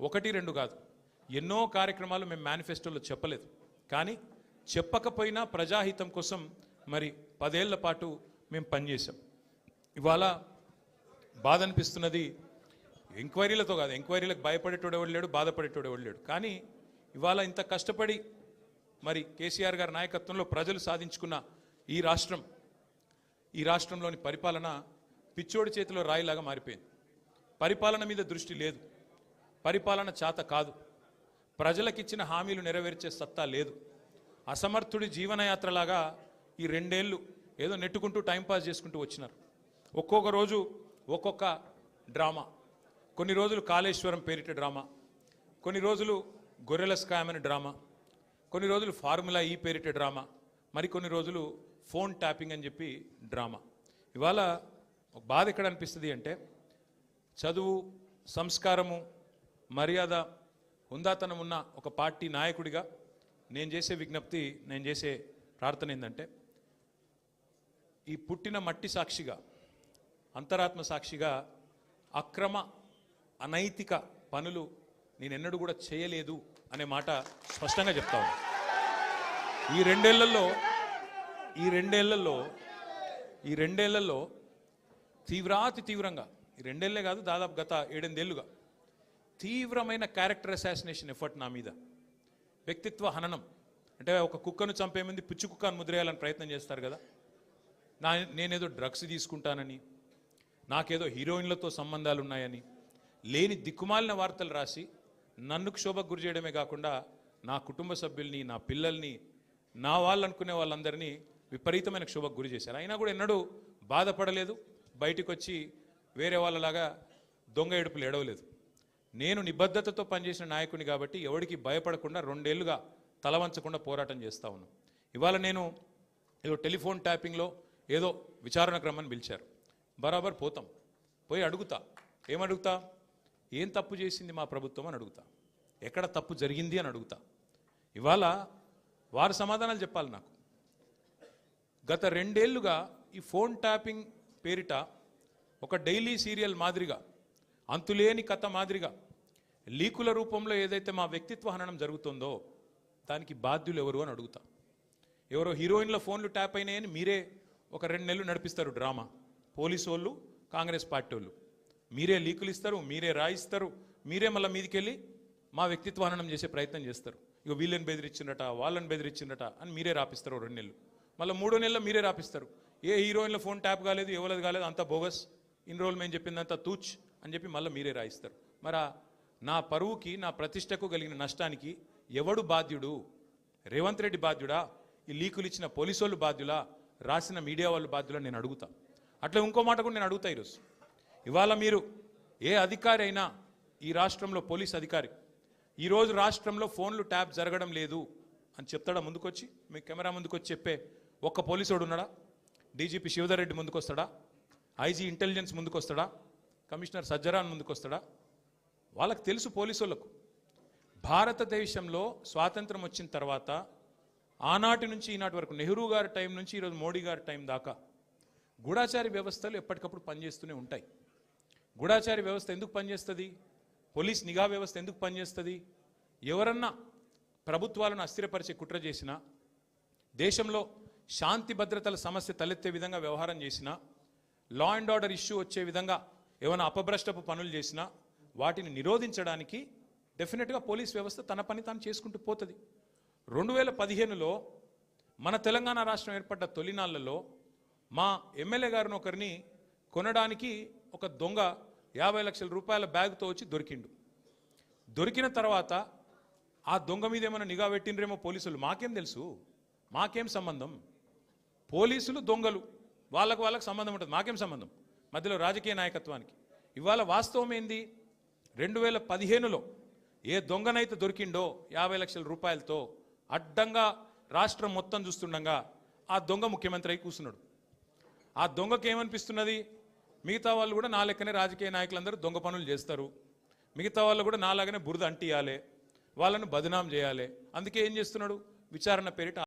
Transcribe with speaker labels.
Speaker 1: ఒకటి రెండు కాదు. ఎన్నో కార్యక్రమాలు మేము మేనిఫెస్టోలో చెప్పలేదు. కానీ చెప్పకపోయినా ప్రజాహితం కోసం మరి పదేళ్ళ పాటు మేము పనిచేసాం ఇవాళ బాధ అనిపిస్తున్నది ఎంక్వైరీలతో కాదు. ఎంక్వైరీలకు భయపడేటోడు ఎవడు లేడు బాధపడేటోడు ఎవడు లేడు. కానీ ఇవాళ ఇంత కష్టపడి మరి కేసీఆర్ గారి నాయకత్వంలో ప్రజలు సాధించుకున్న ఈ రాష్ట్రం ఈ రాష్ట్రంలోని పరిపాలన పిచ్చోడి చేతిలో రాయిలాగా మారిపోయింది. పరిపాలన మీద దృష్టి లేదు. పరిపాలన చేత కాదు. ప్రజలకిచ్చిన హామీలు నెరవేర్చే సత్తా లేదు. అసమర్థుడి జీవనయాత్రలాగా ఈ రెండేళ్ళు ఏదో నెట్టుకుంటూ టైంపాస్ చేసుకుంటూ వచ్చినారు. ఒక్కొక్క రోజు ఒక్కొక్క డ్రామా. కొన్ని రోజులు కాళేశ్వరం పేరిట డ్రామా. కొన్ని రోజులు గొర్రెల స్కామ్ అనే డ్రామా. కొన్ని రోజులు ఫార్ములా ఈ పేరిట డ్రామా. మరికొన్ని రోజులు ఫోన్ ట్యాపింగ్ అని చెప్పి డ్రామా. ఇవాళ బాధ ఎక్కడ అనిపిస్తుంది అంటే చదువు సంస్కారము మర్యాద హుందాతనం ఉన్న ఒక పార్టీ నాయకుడిగా నేను చేసే విజ్ఞప్తి నేను చేసే ప్రార్థన ఏంటంటే ఈ పుట్టిన మట్టి సాక్షిగా అంతరాత్మ సాక్షిగా అక్రమ అనైతిక పనులు నేను ఎన్నడూ కూడా చేయలేదు అనే మాట స్పష్టంగా చెప్తా ఈ రెండేళ్ళలో ఈ రెండేళ్ళలో ఈ రెండేళ్ళలో తీవ్రాతి తీవ్రంగా ఈ రెండేళ్ళే కాదు దాదాపు గత ఏడెనిమిదేళ్ళుగా తీవ్రమైన క్యారెక్టర్ అసాసినేషన్ ఎఫర్ట్ నా మీద. వ్యక్తిత్వ హననం. అంటే ఒక కుక్కను చంపే ముందు పిచ్చి కుక్కను ముద్రేయాలని ప్రయత్నం చేస్తారు కదా. నా నేనేదో డ్రగ్స్ తీసుకుంటానని నాకేదో హీరోయిన్లతో సంబంధాలు ఉన్నాయని లేని దిక్కుమాలిన వార్తలు రాసి నన్ను క్షోభకు గురి చేయడమే కాకుండా నా కుటుంబ సభ్యుల్ని నా పిల్లల్ని నా వాళ్ళు అనుకునే వాళ్ళందరినీ విపరీతమైన క్షోభకు గురి చేశారు. అయినా కూడా ఎన్నడూ బాధపడలేదు. బయటకు వచ్చి వేరే వాళ్ళలాగా దొంగ ఏడుపులు ఏడవలేదు. నేను నిబద్ధతతో పనిచేసిన నాయకుని కాబట్టి ఎవడికి భయపడకుండా రెండేళ్ళుగా తలవంచకుండా పోరాటం చేస్తా ఉన్నాను ఇవాళ నేను ఏదో టెలిఫోన్ ట్యాపింగ్లో ఏదో విచారణ క్రమాన్ని పిలిచారు. బరాబర్ పోతాం. పోయి అడుగుతా. ఏమడుగుతా ఏం తప్పు చేసింది మా ప్రభుత్వం అని అడుగుతా. ఎక్కడ తప్పు జరిగింది అని అడుగుతా. ఇవాళ వారు సమాధానాలు చెప్పాలి నాకు. గత రెండేళ్ళుగా ఈ ఫోన్ ట్యాపింగ్ పేరిట ఒక డైలీ సీరియల్ మాదిరిగా అంతులేని కథ మాదిరిగా లీకుల రూపంలో ఏదైతే మా వ్యక్తిత్వ హననం జరుగుతుందో దానికి బాధ్యులు ఎవరు అని అడుగుతా. ఎవరో హీరోయిన్ల ఫోన్లు ట్యాప్ అయినాయని మీరే ఒక రెండు నెలలు నడిపిస్తారు డ్రామా. పోలీసు వాళ్ళు కాంగ్రెస్ పార్టీ వాళ్ళు మీరే లీకులు ఇస్తారు మీరే రాయిస్తారు మీరే మళ్ళీ మీదికెళ్ళి మా వ్యక్తిత్వ హననం చేసే ప్రయత్నం చేస్తారు. ఇక వీళ్ళని బెదిరించిండట వాళ్ళని బెదిరించిండట అని మీరే రాపిస్తారు రెండు నెలలు. మళ్ళీ మూడో నెలలు మీరే రాపిస్తారు. ఏ హీరోయిన్ల ఫోన్ ట్యాప్ కాలేదు ఎవరది కాలేదు అంత బోగస్. ఇన్ని రోజులు మేము చెప్పిందంతా తూచ్ అని చెప్పి మళ్ళీ మీరే రాయిస్తారు. మరి నా పరువుకి నా ప్రతిష్టకు కలిగిన నష్టానికి ఎవడు బాధ్యుడు? రేవంత్ రెడ్డి బాధ్యుడా? ఈ లీకులు ఇచ్చిన పోలీసు వాళ్ళు బాధ్యులా? రాసిన మీడియా వాళ్ళు బాధ్యులా? నేను అడుగుతా. అట్లా ఇంకో మాట కూడా నేను అడుగుతా ఈరోజు. ఇవాళ మీరు ఏ అధికారి అయినా ఈ రాష్ట్రంలో పోలీస్ అధికారి ఈరోజు రాష్ట్రంలో ఫోన్లు ట్యాప్ జరగడం లేదు అని చెప్తాడా ముందుకొచ్చి? మీ కెమెరా ముందుకొచ్చి చెప్పే ఒక్క పోలీసుడు ఉన్నాడా? డీజీపీ శివధర్ రెడ్డి ముందుకు వస్తాడా ఐజీ ఇంటెలిజెన్స్ ముందుకొస్తాడా? కమిషనర్ సజ్జరాన్ ముందుకొస్తాడా? వాళ్ళకి తెలుసు పోలీసులకు భారతదేశంలో స్వాతంత్రం వచ్చిన తర్వాత ఆనాటి నుంచి ఈనాటి వరకు నెహ్రూ గారి టైం నుంచి ఈరోజు మోడీ గారి టైం దాకా గూఢాచారి వ్యవస్థలు ఎప్పటికప్పుడు పనిచేస్తూనే ఉంటాయి. గూఢాచారి వ్యవస్థ ఎందుకు పనిచేస్తుంది? పోలీస్ నిఘా వ్యవస్థ ఎందుకు పనిచేస్తుంది? ఎవరన్నా ప్రభుత్వాలను అస్థిరపరిచే కుట్ర చేసినా దేశంలో శాంతి భద్రతల సమస్య తలెత్తే విధంగా వ్యవహారం చేసినా లా అండ్ ఆర్డర్ ఇష్యూ వచ్చే విధంగా ఏమైనా అపభ్రష్టపు పనులు చేసినా వాటిని నిరోధించడానికి డెఫినెట్గా పోలీస్ వ్యవస్థ తన పని తాను చేసుకుంటూ పోతుంది. రెండు వేల పదిహేనులో మన తెలంగాణ రాష్ట్రం ఏర్పడ్డ తొలినాళ్ళలో మా ఎమ్మెల్యే గారిని ఒకరిని కొనడానికి ఒక దొంగ యాభై లక్షల రూపాయల బ్యాగ్తో వచ్చి దొరికిండు. దొరికిన తర్వాత ఆ దొంగ మీద ఏమైనా నిఘా పెట్టినరేమో పోలీసులు? మాకేం తెలుసు? మాకేం సంబంధం? పోలీసులు దొంగలు. వాళ్ళకు వాళ్ళకి సంబంధం ఉంటుంది. మాకేం సంబంధం? మధ్యలో రాజకీయ నాయకత్వానికి. ఇవాళ వాస్తవం ఏంది? రెండు వేల పదిహేనులో ఏ దొంగనైతే దొరికిండో యాభై లక్షల రూపాయలతో అడ్డంగా రాష్ట్రం మొత్తం చూస్తుండగా ఆ దొంగ ముఖ్యమంత్రి అయి కూర్చున్నాడు. ఆ దొంగకి ఏమనిపిస్తున్నది? మిగతా వాళ్ళు కూడా నా లెక్కనే రాజకీయ నాయకులందరూ దొంగ పనులు చేస్తారు. మిగతా వాళ్ళు కూడా నాలాగనే బురద అంటియాలి వాళ్ళను బదనాం చేయాలి. అందుకే ఏం చేస్తున్నాడు? విచారణ పేరిట